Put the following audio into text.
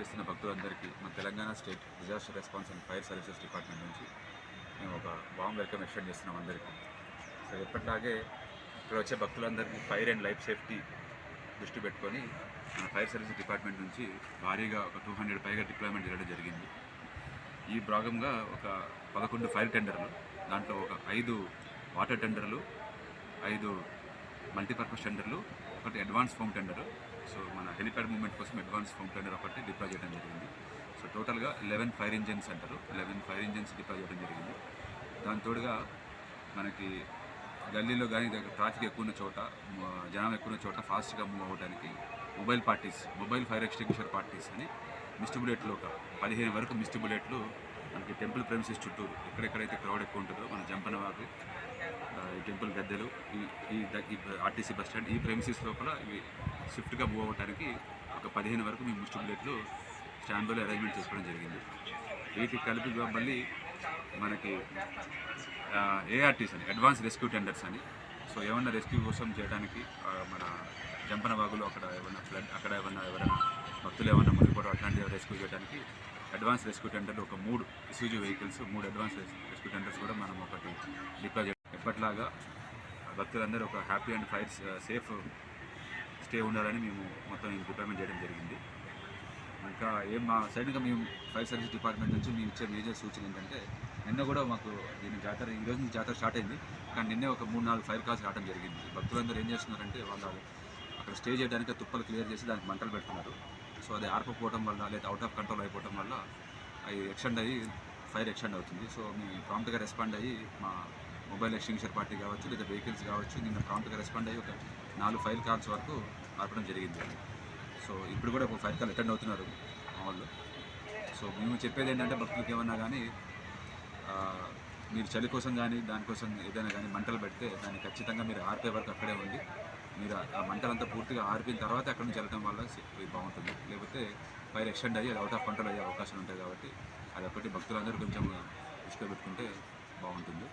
చేస్తున్న భక్తులందరికీ మన Telangana state disaster response and fire services department నుంచి మేము ఒక వామ్ వెల్కమ్ ఎక్స్టెండ్ చేస్తున్నాం అందరికీ. సో ఎప్పటిలాగే ఇక్కడ వచ్చే భక్తులందరికీ ఫైర్ అండ్ లైఫ్ సేఫ్టీ దృష్టి పెట్టుకొని మన ఫైర్ సర్వీసెస్ డిపార్ట్మెంట్ నుంచి భారీగా ఒక టూ హండ్రెడ్ పైగా డిప్లాయ్మెంట్ జరగడం జరిగింది. ఈ భాగంగా ఒక పదకొండు ఫైర్ టెండర్లు దాంట్లో ఒక ఐదు వాటర్ టెండర్లు ఐదు మల్టీపర్పస్ టెండర్లు ఒకటి అడ్వాన్స్ ఫామ్ టెండర్ సో మన హెలిప్యాడ్ మూవ్మెంట్ కోసం అడ్వాన్స్ ఫామ్ టెండర్ ఒకటి డిప్లాయ్ చేయడం జరిగింది. సో టోటల్గా లెవెన్ ఫైర్ ఇంజిన్స్ అంటారు. లెవెన్ ఫైర్ ఇంజిన్స్ డిప్లాయ్ చేయడం జరిగింది. దాని తోడుగా మనకి గల్లీలో కానీ ట్రాఫిక్ ఎక్కువ ఉన్న చోట జనం ఎక్కువ ఉన్న చోట ఫాస్ట్గా మూవ్ అవ్వడానికి mobile parties mobile fire extinguisher parties అని మిస్ట్ ఒక పదిహేను వరకు మిస్టిబులేట్లు మనకి టెంపుల్ ప్రెమిసెస్ చుట్టూ ఎక్కడెక్కడైతే క్రౌడ్ ఎక్కువ ఉంటుందో మన జంపనవాకు ఈ టెంపుల్ గద్దెలు ఈ ఈ ఆర్టీసీ బస్ స్టాండ్ ఈ ప్రెమిసెస్ లోపల ఇవి స్విఫ్ట్గా మూవ్ అవ్వడానికి ఒక పదిహేను వరకు మేము మిస్ట్ బుల్లెట్లు స్టాండ్లో అరేంజ్మెంట్ చేసుకోవడం జరిగింది. వీటికి కలిపి మళ్ళీ మనకి ఏఆర్టీస్ అని అడ్వాన్స్ రెస్క్యూ టెండర్స్ అని. సో ఏమన్నా రెస్క్యూ కోసం చేయడానికి మన జంపన వాగులో అక్కడ ఏమన్నా ఫ్లడ్ అక్కడ ఏమన్నా ఎవరైనా భక్తులు ఏమన్నా మునిగిపోవడం అట్లాంటివి రెస్క్యూ చేయడానికి అడ్వాన్స్ రెస్క్యూ టెండర్లు ఒక మూడు ఇసూజు వెహికల్స్ మూడు అడ్వాన్స్ రెస్క్యూ టెండర్స్ కూడా మనం ఒకటి డిప్లాయ్ చేయడం ఎప్పట్లాగా భక్తులందరూ ఒక happy and fire safe stay ఉండాలని మేము మొత్తం డిపార్ట్మెంట్ చేయడం జరిగింది. ఇంకా ఏం మా సైడ్గా మేము ఫైర్ సర్వీస్ డిపార్ట్మెంట్ నుంచి మేము ఇచ్చే మేజర్ సూచన ఏంటంటే నిన్న కూడా మాకు దీని జాతర ఈ రోజు నుంచి జాతర స్టార్ట్ అయింది. కానీ నిన్నే ఒక మూడు నాలుగు ఫైర్ కాల్స్ రావడం జరిగింది. భక్తులందరూ ఏం చేస్తున్నారంటే వాళ్ళు అక్కడ స్టే చేయడానికి తుప్పలు క్లియర్ చేసి దానికి మంటలు పెడుతున్నారు. సో అది ఆర్పకపోవడం వల్ల లేదా అవుట్ ఆఫ్ కంట్రోల్ అయిపోవడం వల్ల అవి ఎక్స్టెండ్ అయ్యి ఫైర్ ఎక్స్టెండ్ అవుతుంది. సో మీ ప్రాంప్ట్గా రెస్పాండ్ అయ్యి మా మొబైల్ ఎక్స్టింగ్విషర్ పార్టీ కావచ్చు లేదా వెహికల్స్ కావచ్చు నిన్న ప్రాంప్ట్గా రెస్పాండ్ అయ్యి ఒక నాలుగు ఫైర్ కాల్స్ వరకు ఆపడం జరిగింది. సో ఇప్పుడు కూడా ఒక ఫైర్ కాల్ అటెండ్ అవుతున్నారు మా వాళ్ళు. సో మేము చెప్పేది ఏంటంటే భక్తులకు ఏమన్నా కానీ మీరు చలి కోసం కానీ దానికోసం ఏదైనా కానీ మంటలు పెడితే దాన్ని ఖచ్చితంగా మీరు ఆర్పే వరకు అక్కడే ఉండి మీరు ఆ- మంటలంతా పూర్తిగా ఆరిపోయిన తర్వాత అక్కడ నుంచి వెళ్ళడం వల్ల ఇది బాగుంటుంది. లేకపోతే ఫైర్ ఎక్స్టెండ్ అయ్యి అది అవుట్ ఆఫ్ కంట్రోల్ అయ్యే అవకాశం ఉంటాయి కాబట్టి అది ఒకటి భక్తులందరూ కొంచెం దృష్టిలో పెట్టుకుంటే బాగుంటుంది.